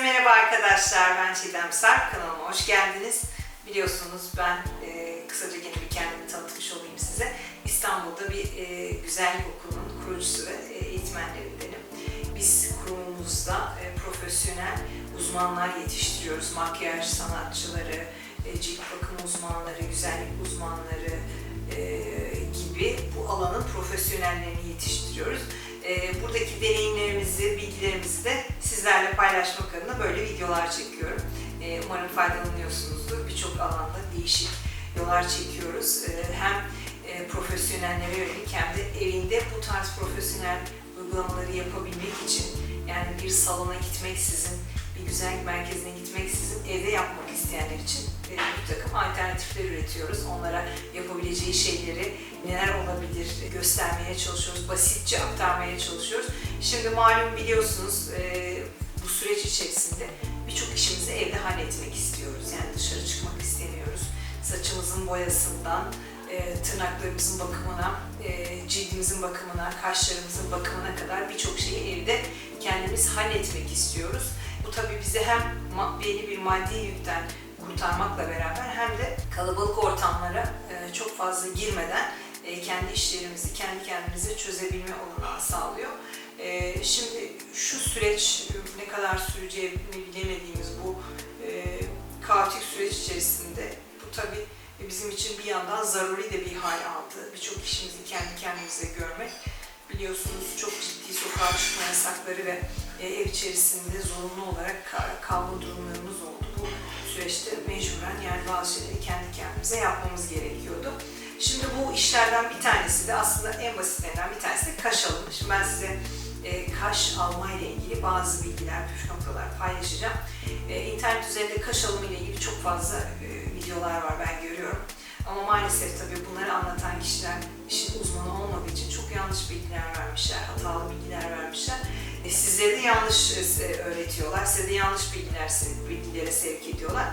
merhaba arkadaşlar. Ben Çiğdem Sarp. Kanalıma hoş geldiniz. Biliyorsunuz ben e, kısaca gene bir kendimi tanıtmış olayım size. İstanbul'da bir e, güzellik okulunun kurucusu ve e, eğitmenlerindenim. Biz kurumumuzda e, profesyonel uzmanlar yetiştiriyoruz. Makyaj sanatçıları, e, cilt bakım uzmanları, güzellik uzmanları e, gibi bu alanın profesyonellerini yetiştiriyoruz. E, buradaki deneyimlerimizi, bilgilerimizi de sizlerle paylaşmak adına böyle videolar çekiyorum. E, umarım faydalanıyorsunuzdur. Birçok alanda değişik yollar çekiyoruz. E, hem e, profesyonellere yönelik hem de evinde bu tarz profesyonel uygulamaları yapabilmek için yani bir salona gitmeksizin, bir güzellik merkezine gitmeksizin evde yapmak isteyenler için e, bir takım alternatifler üretiyoruz. Onlara yapabileceği şeyleri neler olabilir göstermeye çalışıyoruz, basitçe aktarmaya çalışıyoruz. Şimdi malum biliyorsunuz e, bu süreç içerisinde birçok işimizi evde halletmek istiyoruz. Yani dışarı çıkmak istemiyoruz. Saçımızın boyasından, e, tırnaklarımızın bakımına, e, cildimizin bakımına, kaşlarımızın bakımına kadar birçok şeyi evde kendimiz halletmek istiyoruz. Bu tabii bize hem belli bir maddi yükten kurtarmakla beraber hem de kalabalık ortamlara çok fazla girmeden kendi işlerimizi kendi kendimize çözebilme olanağı sağlıyor. E, Şimdi şu süreç e, ne kadar süreceğini bilemediğimiz bu e, kaotik süreç içerisinde bu tabii bizim için bir yandan zaruri de bir hal aldı. Birçok işimizi kendi kendimize görmek. Biliyorsunuz çok ciddi sokağa çıkma yasakları ve e, ev içerisinde zorunlu olarak ka- kalma durumlarımız oldu. Bu süreçte mecburen yani bazı şeyleri kendi kendimize yapmamız gerekiyordu. Şimdi bu işlerden bir tanesi de aslında en basitlerinden bir tanesi de kaş alımı. Şimdi ben size e, kaş alma ile ilgili bazı bilgiler, püf noktalar paylaşacağım. E, internet üzerinde kaş alımı ile ilgili çok fazla e, videolar var ben görüyorum. Ama maalesef tabii bunları anlatan kişiler işin uzmanı olmadığı için çok yanlış bilgiler vermişler, hatalı bilgiler vermişler. E, sizlere de yanlış e, öğretiyorlar, size de yanlış bilgiler, bilgilere sevk ediyorlar.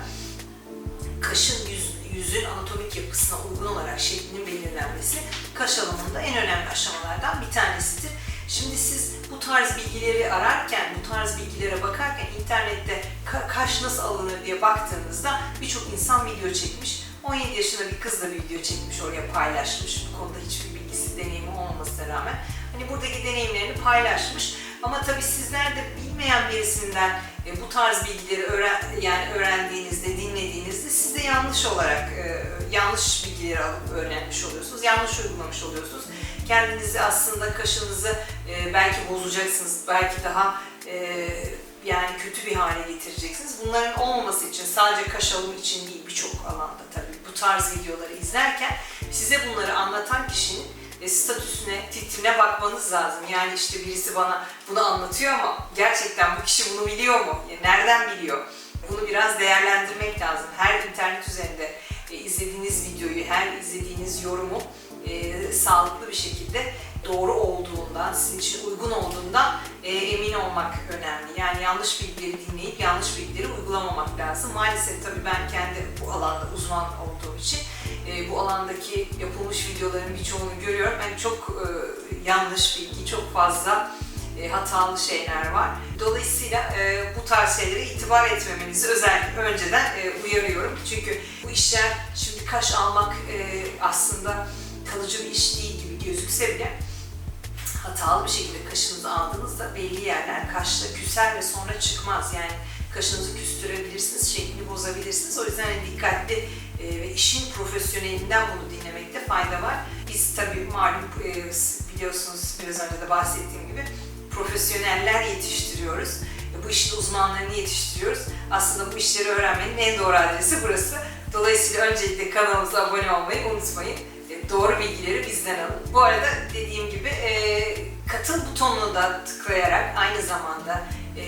Kaşın yüz, yüzün anatomik yapısına uygun olarak şeklinin belirlenmesi kaş alımında en önemli aşamalardan bir tanesidir. Şimdi siz bu tarz bilgileri ararken, bu tarz bilgilere bakarken internette ka- kaş nasıl alınır diye baktığınızda birçok insan video çekmiş. 17 yaşında bir kız da bir video çekmiş, oraya paylaşmış. Bu konuda hiçbir bilgisi, deneyimi olmamasına rağmen. Hani buradaki deneyimlerini paylaşmış. Ama tabii sizler de bilmeyen birisinden e, bu tarz bilgileri öğren, yani öğrendiğinizde, dinlediğinizde siz de yanlış olarak e, yanlış bilgileri alıp öğrenmiş oluyorsunuz, yanlış uygulamış oluyorsunuz. Kendinizi aslında kaşınızı e, belki bozacaksınız, belki daha e, yani kötü bir hale getireceksiniz. Bunların olmaması için sadece kaş alımı için değil birçok alanda tabii bu tarz videoları izlerken size bunları anlatan kişinin e, statüsüne, titrine bakmanız lazım. Yani işte birisi bana bunu anlatıyor ama gerçekten bu kişi bunu biliyor mu? Yani nereden biliyor? Bunu biraz değerlendirmek lazım. Her internet üzerinde e, izlediğiniz videoyu, her izlediğiniz yorumu e, sağlıklı bir şekilde doğru olduğundan, sizin için uygun olduğundan e, emin olmak önemli. Yani yanlış bilgileri dinleyip yanlış bilgileri uygulamamak lazım. Maalesef tabii ben kendi bu alanda uzman olduğum için e, bu alandaki yapılmış videoların birçoğunu görüyorum. Yani çok e, yanlış bilgi, çok fazla e, hatalı şeyler var. Dolayısıyla e, bu tarz şeylere itibar etmemenizi özellikle önceden e, uyarıyorum. Çünkü bu işler şimdi kaş almak e, aslında kalıcı bir iş değil gibi gözükse bile hatalı bir şekilde kaşınızı aldığınızda belli yerler kaşla küser ve sonra çıkmaz. Yani kaşınızı küstürebilirsiniz, şeklini bozabilirsiniz. O yüzden hani dikkatli e, ve işin profesyonelinden bunu dinlemekte fayda var. Biz tabii malum e, biliyorsunuz biraz önce de bahsettiğim gibi profesyoneller yetiştiriyoruz. E, Bu işin uzmanlarını yetiştiriyoruz. Aslında bu işleri öğrenmenin en doğru adresi burası. Dolayısıyla öncelikle kanalımıza abone olmayı unutmayın. Doğru bilgileri bizden alın. Bu arada dediğim gibi e, katıl butonuna da tıklayarak aynı zamanda e,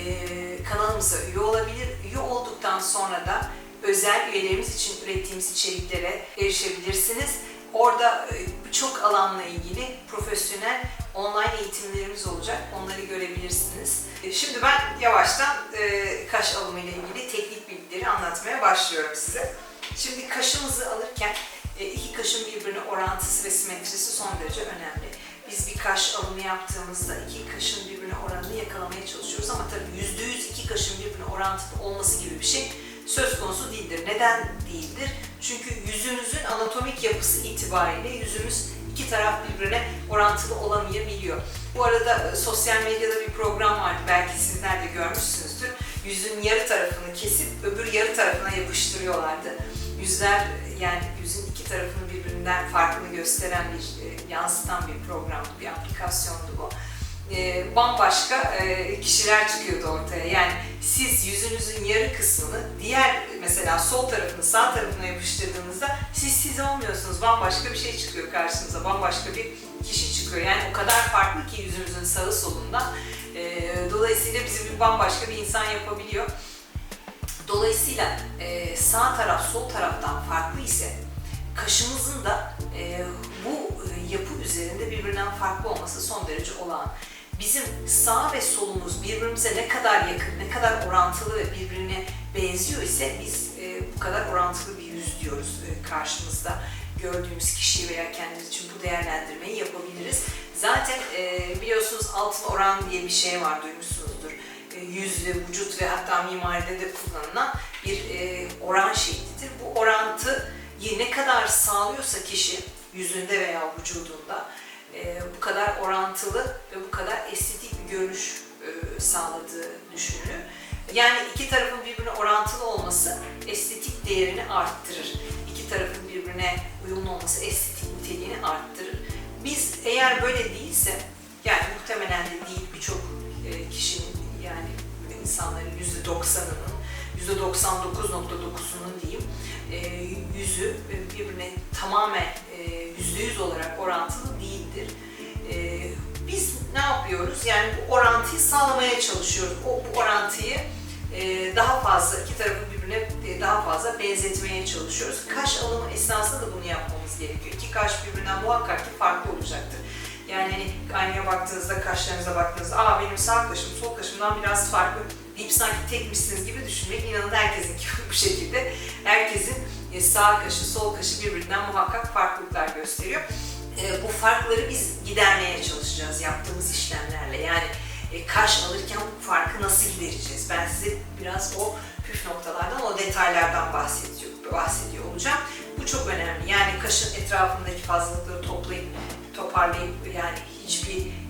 kanalımıza üye olabilir. Üye olduktan sonra da özel üyelerimiz için ürettiğimiz içeriklere erişebilirsiniz. Orada e, birçok alanla ilgili profesyonel online eğitimlerimiz olacak. Onları görebilirsiniz. E, Şimdi ben yavaştan e, kaş alımı ile ilgili teknik bilgileri anlatmaya başlıyorum size. Şimdi kaşımızı alırken iki kaşın birbirine orantısı ve simetrisi son derece önemli. Biz bir kaş alımı yaptığımızda iki kaşın birbirine oranını yakalamaya çalışıyoruz ama tabii yüzde yüz iki kaşın birbirine orantılı olması gibi bir şey söz konusu değildir. Neden değildir? Çünkü yüzümüzün anatomik yapısı itibariyle yüzümüz iki taraf birbirine orantılı olamayabiliyor. Bu arada e, sosyal medyada bir program vardı, belki sizler de görmüşsünüzdür. Yüzün yarı tarafını kesip öbür yarı tarafına yapıştırıyorlardı. Yüzler yani yüzün tarafını birbirinden farklı gösteren bir, e, yansıtan bir programdı, bir aplikasyondu bu. E, bambaşka e, kişiler çıkıyordu ortaya. Yani siz yüzünüzün yarı kısmını diğer mesela sol tarafını sağ tarafına yapıştırdığınızda siz siz olmuyorsunuz. Bambaşka bir şey çıkıyor karşınıza. Bambaşka bir kişi çıkıyor. Yani o kadar farklı ki yüzümüzün sağı solundan. Dolayısıyla bizi bir bambaşka bir insan yapabiliyor. Dolayısıyla sağ taraf sol taraftan farklı ise kaşımızın da e, bu e, yapı üzerinde birbirinden farklı olması son derece olağan. Bizim sağ ve solumuz birbirimize ne kadar yakın, ne kadar orantılı ve birbirine benziyor ise biz e, bu kadar orantılı bir yüz diyoruz e, karşımızda gördüğümüz kişi veya kendimiz için bu değerlendirmeyi yapabiliriz. Zaten e, biliyorsunuz altın oran diye bir şey var duymuşsunuzdur. E, yüz ve vücut ve hatta mimaride de kullanılan bir e, oran şeklidir. Bu orantı ne kadar sağlıyorsa kişi yüzünde veya vücudunda e, bu kadar orantılı ve bu kadar estetik bir görünüş e, sağladığı düşünülür. Yani iki tarafın birbirine orantılı olması estetik değerini arttırır. İki tarafın birbirine uyumlu olması estetik niteliğini arttırır. Biz eğer böyle değilse, yani muhtemelen de değil birçok e, kişinin yani insanların yüzde doksanının, yüzde 99.9'unun diyeyim, e, yüzü birbirine tamamen e, yüzde yüz olarak orantılı değildir. E, biz ne yapıyoruz? Yani bu orantıyı sağlamaya çalışıyoruz. O bu orantıyı e, daha fazla, iki tarafı birbirine daha fazla benzetmeye çalışıyoruz. Kaş alımı esnasında da bunu yapmamız gerekiyor. İki kaş birbirinden muhakkak ki farklı olacaktır. Yani hani aynaya baktığınızda, kaşlarınıza baktığınızda, aa benim sağ kaşım sol kaşımdan biraz farklı deyip sanki tekmişsiniz gibi düşünmeyin. İnanın herkesin gibi bu şekilde. Herkesin e, sağ kaşı, sol kaşı birbirinden muhakkak farklılıklar gösteriyor. E, bu farkları biz gidermeye çalışacağız yaptığımız işlemlerle. Yani e, kaş alırken bu farkı nasıl gidereceğiz? Ben size biraz o püf noktalardan, o detaylardan bahsediyor, bahsediyor olacağım. Bu çok önemli. Yani kaşın etrafındaki fazlalıkları toplayıp, toparlayıp yani hiçbir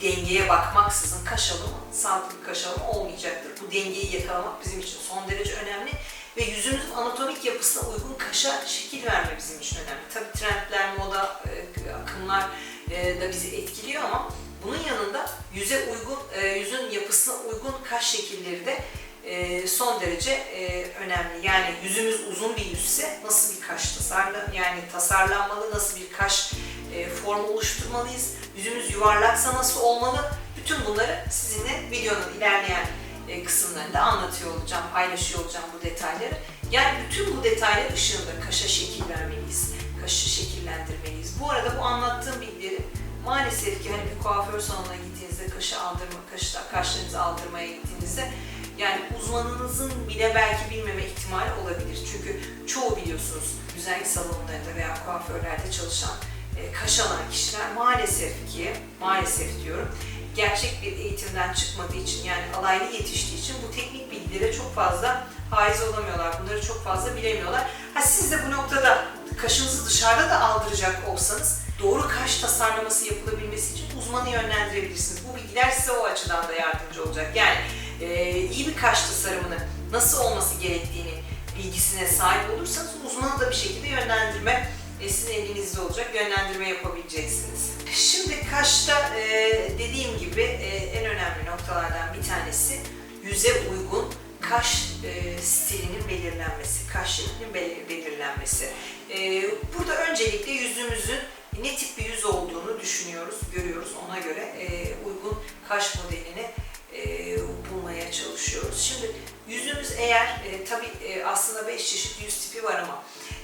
dengeye bakmaksızın kaş alımı, sağlıklı kaş olmayacaktır. Bu dengeyi yakalamak bizim için son derece önemli ve yüzümüzün anatomik yapısına uygun kaşa şekil verme bizim için önemli. Tabii trendler, moda, e, akımlar e, da bizi etkiliyor ama bunun yanında yüze uygun, e, yüzün yapısına uygun kaş şekilleri de e, son derece e, önemli. Yani yüzümüz uzun bir yüzse nasıl bir kaş tasarla, yani tasarlanmalı, nasıl bir kaş e, formu oluşturmalıyız, yüzümüz yuvarlaksa nasıl olmalı, bütün bunları sizinle videonun ilerleyen e, kısımlarında anlatıyor olacağım, paylaşıyor olacağım bu detayları. Yani bütün bu detaylar ışığında kaşa şekil vermeliyiz, kaşı şekillendirmeliyiz. Bu arada bu anlattığım bilgileri maalesef ki hani bir kuaför salonuna gittiğinizde kaşı aldırma, kaşı, kaşlarınızı aldırmaya gittiğinizde yani uzmanınızın bile belki bilmeme ihtimali olabilir. Çünkü çoğu biliyorsunuz güzellik salonlarında veya kuaförlerde çalışan e, kaş alan kişiler maalesef ki, maalesef diyorum, gerçek bir eğitimden çıkmadığı için yani alaylı yetiştiği için bu teknik bilgilere çok fazla haiz olamıyorlar. Bunları çok fazla bilemiyorlar. Ha siz de bu noktada kaşınızı dışarıda da aldıracak olsanız doğru kaş tasarlaması yapılabilmesi için uzmanı yönlendirebilirsiniz. Bu bilgiler size o açıdan da yardımcı olacak. Yani e, iyi bir kaş tasarımını nasıl olması gerektiğini bilgisine sahip olursanız uzmanı da bir şekilde yönlendirme e, sizin elinizde olacak, yönlendirme yapabileceksiniz. Şimdi kaşta e, dediğim gibi e, en önemli noktalardan bir tanesi yüze uygun kaş e, stilinin belirlenmesi, kaş şeklinin belir- belirlenmesi. E, burada öncelikle yüzümüzün ne tip bir yüz olduğunu düşünüyoruz, görüyoruz. Ona göre e, uygun kaş modelini e, bulmaya çalışıyoruz. Şimdi yüzümüz eğer, e, tabii e, aslında 5 çeşit yüz tipi var ama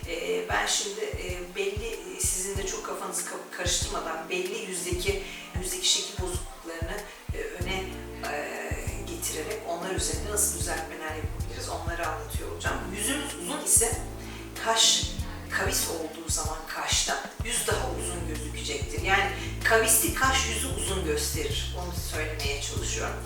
e, ben şimdi e, belli, sizin de çok kafanızı ka- karıştırmadan belli yüzdeki yüzdeki şekil bozukluklarını e, öne e, getirerek onlar üzerinde nasıl düzeltmeler yapabiliriz onları anlatıyor olacağım. Yüzümüz uzun ise kaş kavis olduğu zaman kaşta yüz daha uzun gözükecektir. Yani kavisli kaş yüzü uzun gösterir. Onu söylemeye çalışıyorum.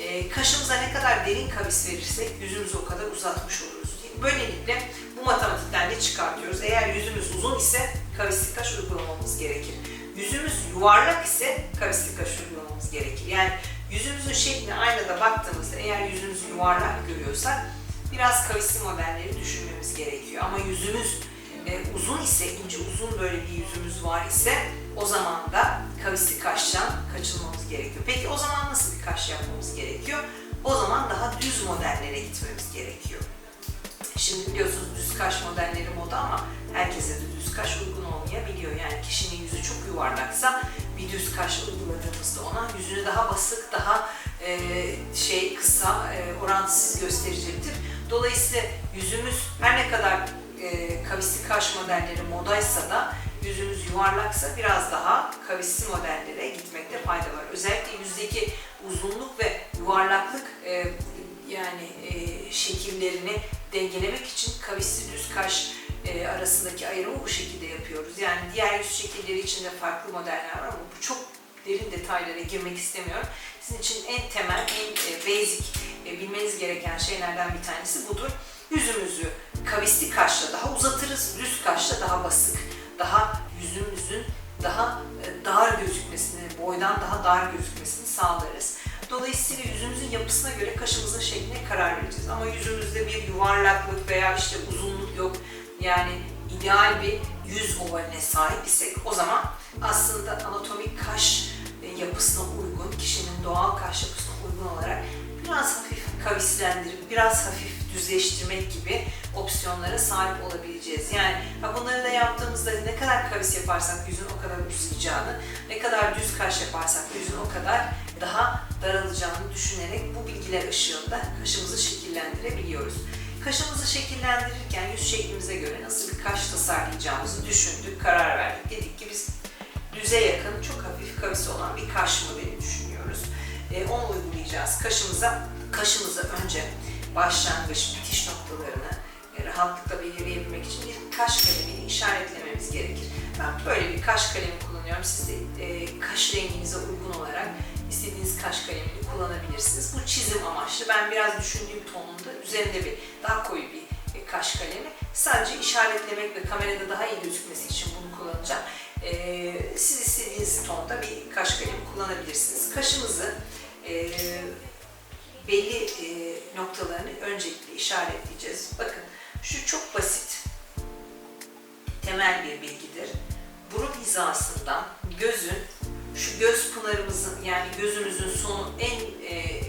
E, kaşımıza ne kadar derin kavis verirsek yüzümüzü o kadar uzatmış oluruz. Böylelikle bu matematikten de çıkartıyoruz. Eğer yüzümüz uzun ise kavisli kaş uygulamamız gerekir. Yüzümüz yuvarlak ise kavisli kaş uygulamamız gerekir. Yani yüzümüzün şekline aynada baktığımızda eğer yüzümüzü yuvarlak görüyorsak biraz kavisli modelleri düşünmemiz gerekiyor. Ama yüzümüz e, uzun ise, ince uzun böyle bir yüzümüz var ise o zaman da kavisli kaştan kaçınmamız gerekiyor. Peki o zaman nasıl bir kaş yapmamız gerekiyor? O zaman daha düz modellere gitmemiz gerekiyor. Şimdi biliyorsunuz düz kaş modelleri moda ama herkese de düz kaş uygun olmayabiliyor. Yani kişinin yüzü çok yuvarlaksa bir düz kaş uyguladığımızda ona yüzünü daha basık, daha e, şey kısa, e, orantısız gösterecektir. Dolayısıyla yüzümüz her ne kadar e, kavisli kaş modelleri modaysa da yüzümüz yuvarlaksa biraz daha kavisli modellere gitmekte fayda var. Özellikle yüzdeki uzunluk ve yuvarlaklık e, yani e, şekillerini dengelemek için kavisli düz kaş e, arasındaki ayrımı bu şekilde yapıyoruz. Yani diğer yüz şekilleri için de farklı modeller var ama bu çok derin detaylara girmek istemiyorum. Sizin için en temel, en e, basic e, bilmeniz gereken şeylerden bir tanesi budur. Yüzümüzü kavisli kaşla daha uzatırız, düz kaşla daha basık, daha yüzümüzün daha e, dar gözükmesini, boydan daha dar gözükmesini sağlarız. Dolayısıyla yüzümüzün yapısına göre kaşımızın şekline karar vereceğiz. Ama yüzümüzde bir yuvarlaklık veya işte uzunluk yok. Yani ideal bir yüz ovaline sahip isek o zaman aslında anatomik kaş e, yapısına uygun, kişinin doğal kaş yapısına uygun olarak biraz hafif kavislendirip, biraz hafif düzleştirmek gibi opsiyonlara sahip olabileceğiz. Yani ha bunları da yaptığımızda ne kadar kavis yaparsak yüzün o kadar uzayacağını, ne kadar düz kaş yaparsak yüzün o kadar daha daralacağını düşünerek bu bilgiler ışığında kaşımızı şekillendirebiliyoruz. Kaşımızı şekillendirirken yüz şeklimize göre nasıl bir kaş tasarlayacağımızı düşündük, karar verdik. Dedik ki biz düze yakın, çok hafif kavisi olan bir kaş modeli düşünüyoruz. E, onu uygulayacağız kaşımıza. Kaşımıza önce başlangıç, bitiş noktalarını rahatlıkla belirleyebilmek için bir kaş kalemini işaretlememiz gerekir. Ben böyle bir kaş kalemi kullanıyorum. Siz de e, kaş renginize uygun olarak istediğiniz kaş kalemini kullanabilirsiniz. Bu çizim amaçlı. Ben biraz düşündüğüm tonunda üzerinde bir daha koyu bir e, kaş kalemi. Sadece işaretlemek ve kamerada daha iyi gözükmesi için bunu kullanacağım. E, siz istediğiniz tonda bir kaş kalemi kullanabilirsiniz. Kaşımızı e, belli e, noktalarını öncelikle işaretleyeceğiz. Bakın şu çok basit, temel bir bilgidir. Burun hizasından gözün, şu göz pınarımızın yani gözümüzün sonu en e,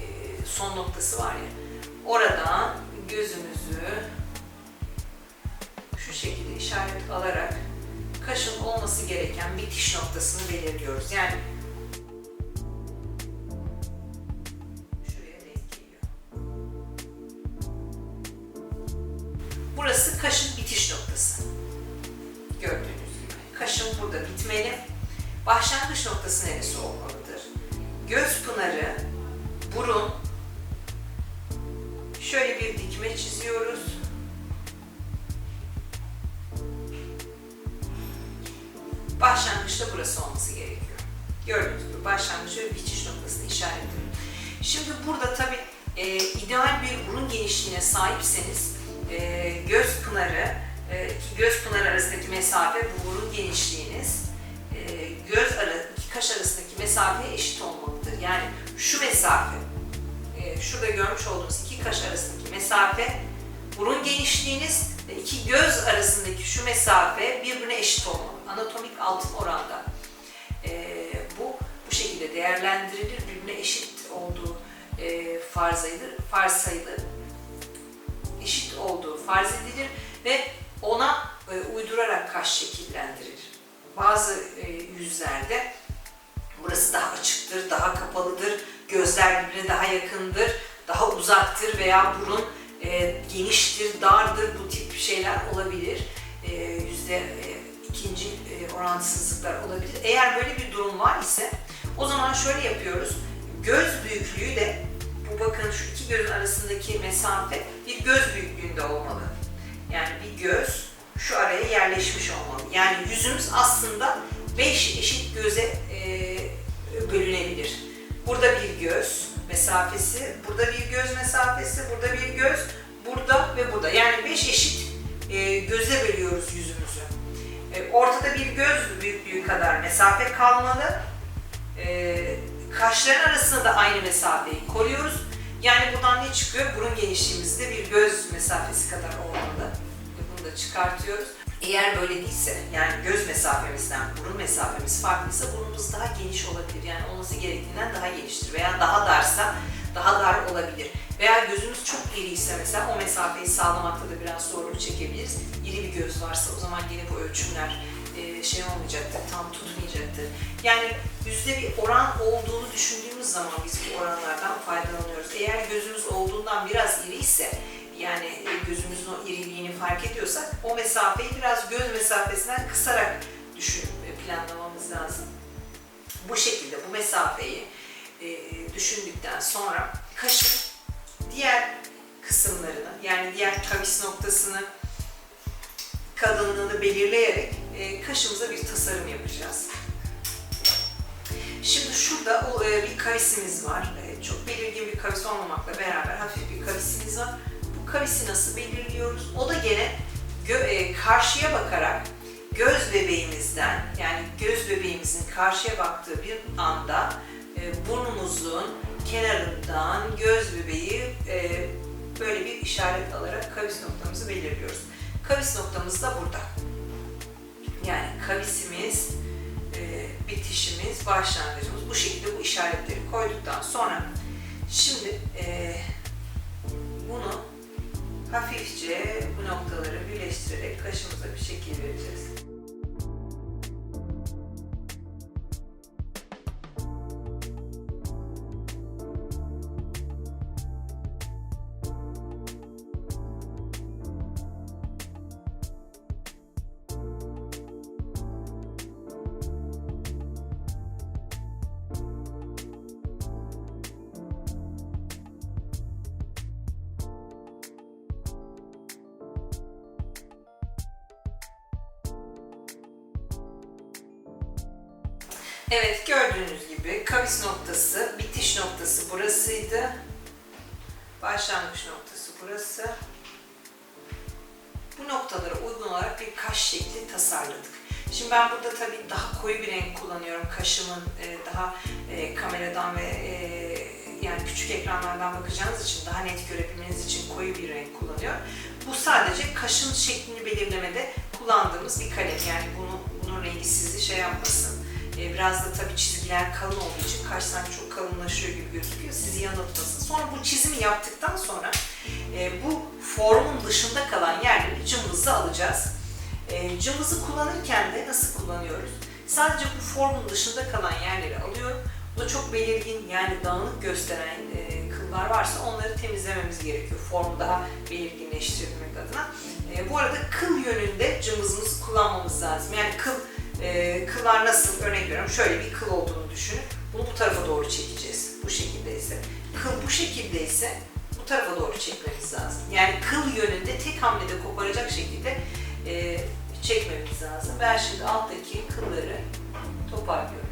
son noktası var ya, oradan gözümüzü şu şekilde işaret alarak kaşın olması gereken bitiş noktasını belirliyoruz. Yani mesafe bu burun genişliğiniz e, göz ara, iki kaş arasındaki mesafeye eşit olmalıdır. Yani şu mesafe, e, şurada görmüş olduğunuz iki kaş arasındaki mesafe burun genişliğiniz ve iki göz arasındaki şu mesafe birbirine eşit olmalı. Anatomik altın oranda. E, bu bu şekilde değerlendirilir. Birbirine eşit olduğu e, farz edilir. Farz sayılır. Eşit olduğu farz edilir ve ona uydurarak kaş şekillendirilir. Bazı e, yüzlerde burası daha açıktır, daha kapalıdır, gözler birbirine daha yakındır, daha uzaktır veya burun e, geniştir, dardır bu tip şeyler olabilir. E, yüzde e, ikinci e, orantısızlıklar olabilir. Eğer böyle bir durum var ise o zaman şöyle yapıyoruz. Göz büyüklüğüyle bu bakın şu iki gözün arasındaki mesafe bir göz büyüklüğünde olmalı. Yani bir göz şu araya yerleşmiş olmalı. Yani yüzümüz aslında 5 eşit göze e, bölünebilir. Burada bir göz mesafesi, burada bir göz mesafesi, burada bir göz, burada ve burada. Yani 5 eşit e, göze bölüyoruz yüzümüzü. E, ortada bir göz büyüklüğü kadar mesafe kalmalı. E, kaşların arasında da aynı mesafeyi koruyoruz. Yani buradan ne çıkıyor? Burun genişliğimizde bir göz mesafesi kadar olmalı. Da çıkartıyoruz. Eğer böyle değilse, yani göz mesafemizden burun mesafemiz farklıysa burnumuz daha geniş olabilir. Yani olması gerektiğinden daha geniştir veya daha darsa daha dar olabilir. Veya gözümüz çok iriyse mesela o mesafeyi sağlamakta da biraz zorluk çekebiliriz. İri bir göz varsa o zaman yine bu ölçümler e, şey olmayacaktır, tam tutmayacaktır. Yani yüzde bir oran olduğunu düşündüğümüz zaman biz bu oranlardan faydalanıyoruz. Eğer gözümüz olduğundan biraz iri ise yani e, gözümüzün o iriliğini fark ediyorsak o mesafeyi biraz göz mesafesinden kısarak düşünüp e, planlamamız lazım. Bu şekilde bu mesafeyi e, düşündükten sonra kaşın diğer kısımlarını yani diğer kavis noktasını kalınlığını belirleyerek e, kaşımıza bir tasarım yapacağız. Şimdi şurada o, e, bir kavisimiz var. E, çok belirgin bir kavis olmamakla beraber hafif bir kavisimiz var. Kavisi nasıl belirliyoruz? O da gene e, karşıya bakarak göz bebeğimizden yani göz bebeğimizin karşıya baktığı bir anda e, burnumuzun kenarından göz bebeği e, böyle bir işaret alarak kavis noktamızı belirliyoruz. Kavis noktamız da burada. Yani kavisimiz, e, bitişimiz, başlangıcımız bu şekilde bu işaretleri koyduktan sonra şimdi e, bunu hafifçe bu noktaları birleştirerek kaşımıza bir şekil vereceğiz. Başlangıç noktası burası. Bu noktalara uygun olarak bir kaş şekli tasarladık. Şimdi ben burada tabii daha koyu bir renk kullanıyorum. Kaşımın e, daha e, kameradan ve e, yani küçük ekranlardan bakacağınız için daha net görebilmeniz için koyu bir renk kullanıyorum. Bu sadece kaşın şeklini belirlemede kullandığımız bir kalem. Yani bunu, bunun rengi sizi şey yapmasın e, biraz da tabii çizgiler kalın olduğu için kaş çok kalınlaşıyor gibi gözüküyor. Sizi yanıltmasın. Sonra bu çizimi yaptıktan sonra e, bu formun dışında kalan yerleri cımbızla alacağız. E, cımbızı kullanırken de nasıl kullanıyoruz? Sadece bu formun dışında kalan yerleri alıyorum. Bu da çok belirgin yani dağınık gösteren kıllar varsa onları temizlememiz gerekiyor. Formu daha belirginleştirmek adına. bu arada kıl yönünde cımbızımızı kullanmamız lazım. Yani kıl e, kıllar nasıl örnek veriyorum şöyle bir kıl olduğunu düşünün. Bunu bu tarafa doğru çekeceğiz. Bu şekilde ise. Kıl bu şekilde ise bu tarafa doğru çekmemiz lazım. Yani kıl yönünde tek hamlede koparacak şekilde e, çekmemiz lazım. Ben şimdi alttaki kılları toparlıyorum.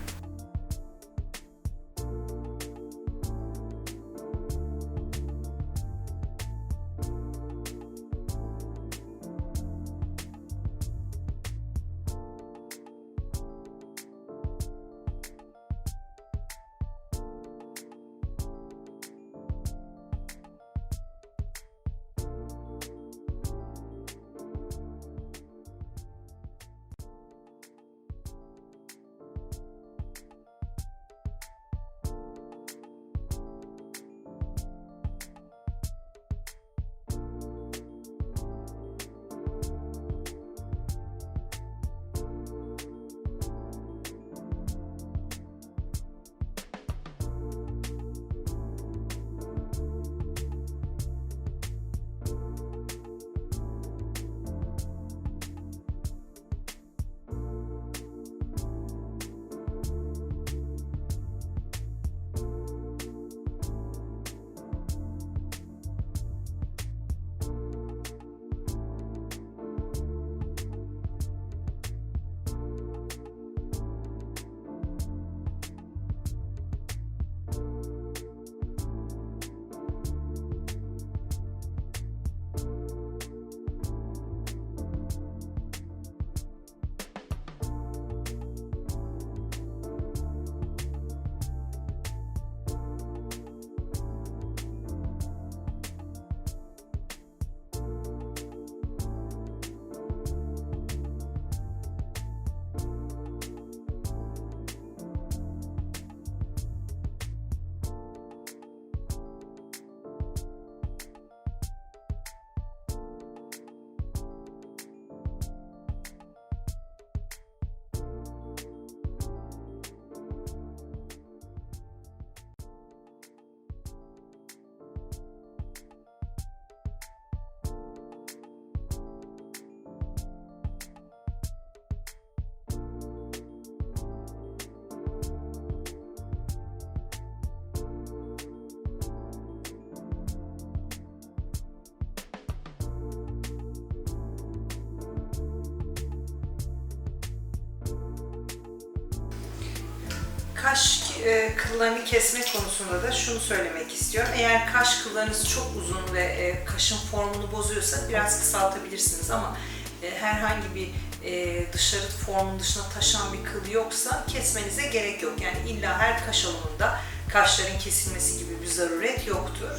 Kaş e, kıllarını kesme konusunda da şunu söylemek istiyorum. Eğer kaş kıllarınız çok uzun ve e, kaşın formunu bozuyorsa biraz kısaltabilirsiniz ama e, herhangi bir e, dışarı formun dışına taşan bir kıl yoksa kesmenize gerek yok. Yani illa her kaş alanında kaşların kesilmesi gibi bir zaruret yoktur.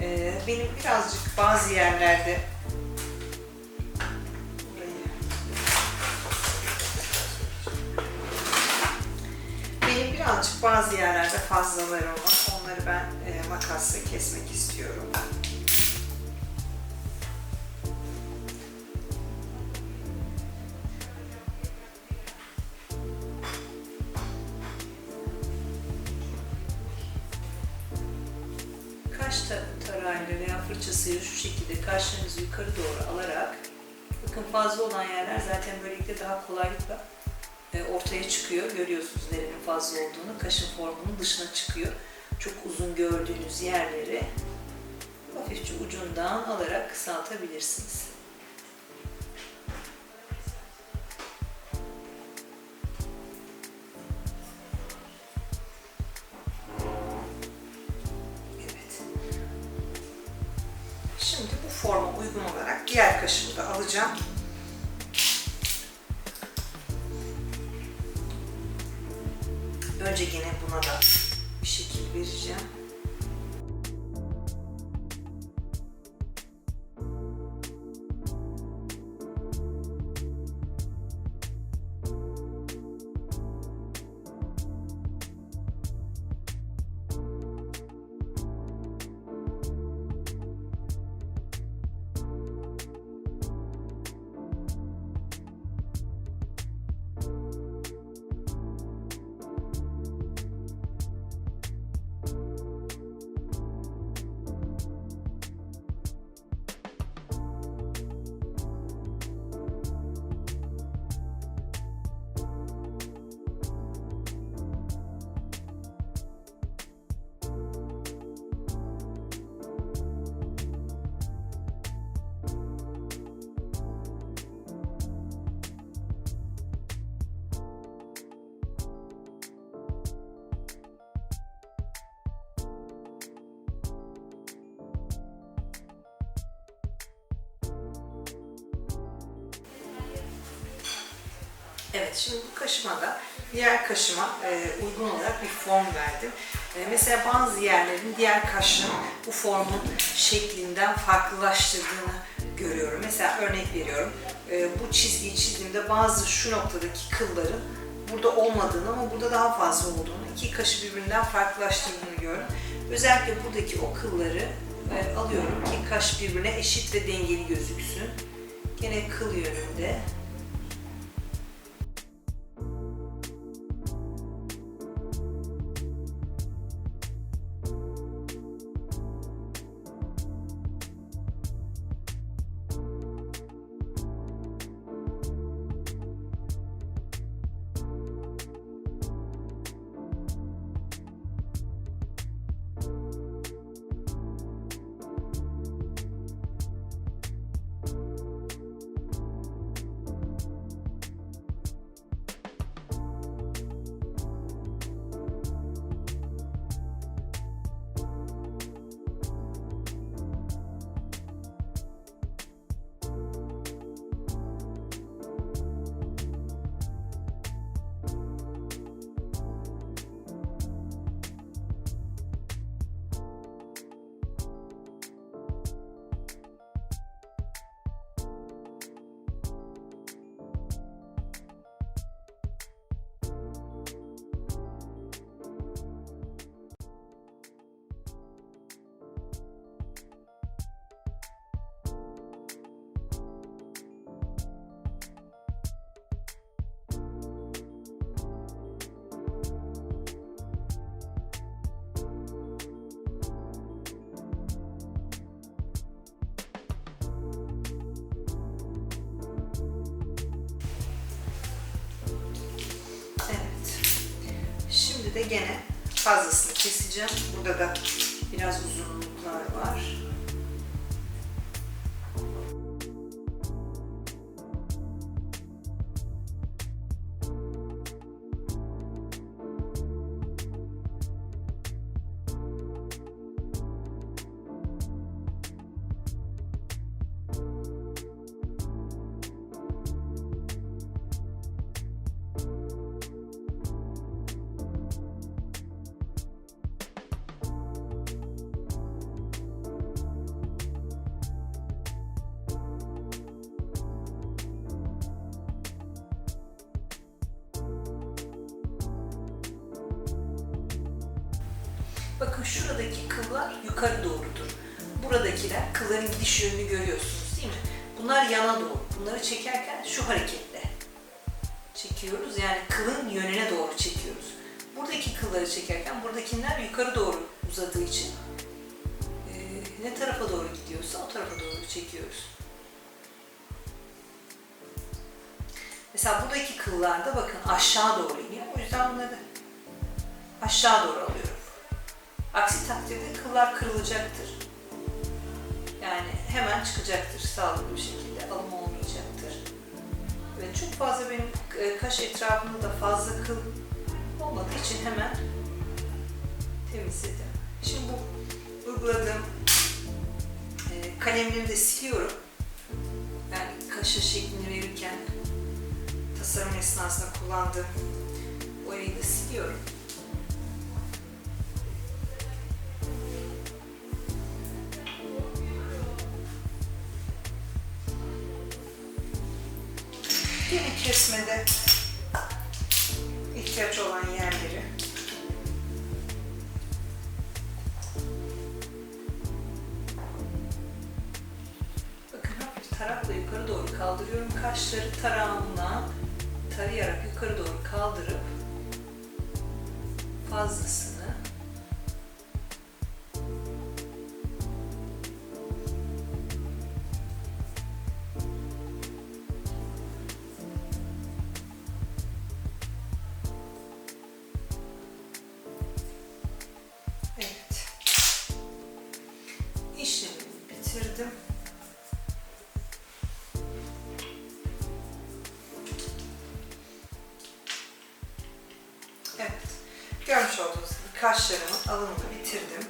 E, benim birazcık bazı yerlerde birazcık bazı yerlerde fazlalarım var. Onları ben e, makasla kesmek istiyorum. Kaş ta- tarağıyla veya fırçasıyla şu şekilde kaşlarınızı yukarı doğru alarak bakın fazla olan yerler zaten böylelikle daha kolaylıkla ortaya çıkıyor. Görüyorsunuz nerenin fazla olduğunu. Kaşın formunun dışına çıkıyor. Çok uzun gördüğünüz yerleri hafifçe ucundan alarak kısaltabilirsiniz. Evet, şimdi bu kaşıma da diğer kaşıma e, uygun olarak bir form verdim. E, mesela bazı yerlerin diğer kaşın bu formun şeklinden farklılaştırdığını görüyorum. Mesela örnek veriyorum, e, bu çizgiyi çizdiğimde bazı şu noktadaki kılların burada olmadığını ama burada daha fazla olduğunu, iki kaşı birbirinden farklılaştırdığını gördüm. Özellikle buradaki o kılları e, alıyorum ki kaş birbirine eşit ve dengeli gözüksün. Gene kıl yönünde Şimdi de gene fazlasını keseceğim. Burada da biraz uzunluklar var. Kıllar yukarı doğrudur. Buradakiler kılların gidiş yönünü görüyorsunuz değil mi? Bunlar yana doğru. Bunları çekerken şu hareketle çekiyoruz. Yani kılın yönüne doğru çekiyoruz. Buradaki kılları çekerken buradakiler yukarı doğru uzadığı için e, ne tarafa doğru gidiyorsa o tarafa doğru çekiyoruz. Mesela buradaki kıllarda bakın aşağı doğru iniyor. O yüzden bunları aşağı doğru alıyorum. Aksi takdirde kıllar kırılacaktır. Yani hemen çıkacaktır sağlıklı bir şekilde. Alım olmayacaktır. Ve çok fazla benim e, kaş etrafımda da fazla kıl olmadığı için hemen temizledim. Şimdi bu uyguladığım e, kalemleri de siliyorum. Yani kaşın şeklini verirken tasarım esnasında kullandığım boyayı da siliyorum. Yeni kesmede ihtiyaç olan yerleri Bakın hafif tarakla yukarı doğru kaldırıyorum. Kaşları tarağımla tarayarak Görmüş olduğunuz gibi kaşlarımın alımını bitirdim.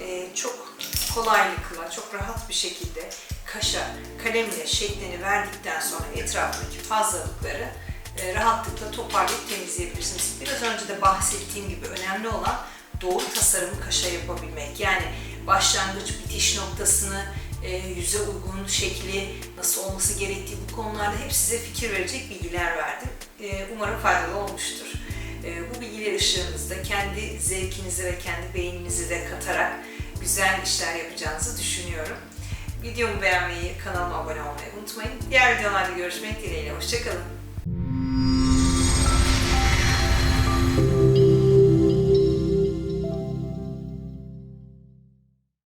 Ee, çok kolaylıkla, çok rahat bir şekilde kaşa kalemle şeklini verdikten sonra etrafındaki fazlalıkları e, rahatlıkla toparlayıp temizleyebilirsiniz. Biraz önce de bahsettiğim gibi önemli olan doğru tasarımı kaşa yapabilmek. Yani başlangıç, bitiş noktasını, e, yüze uygun şekli, nasıl olması gerektiği bu konularda hep size fikir verecek bilgiler verdim. E, umarım faydalı olmuştur. E, bu bilgiler ışığınızda kendi zevkinizi ve kendi beyninizi de katarak güzel işler yapacağınızı düşünüyorum. Videomu beğenmeyi, kanalıma abone olmayı unutmayın. Diğer videolarda görüşmek dileğiyle. Hoşçakalın.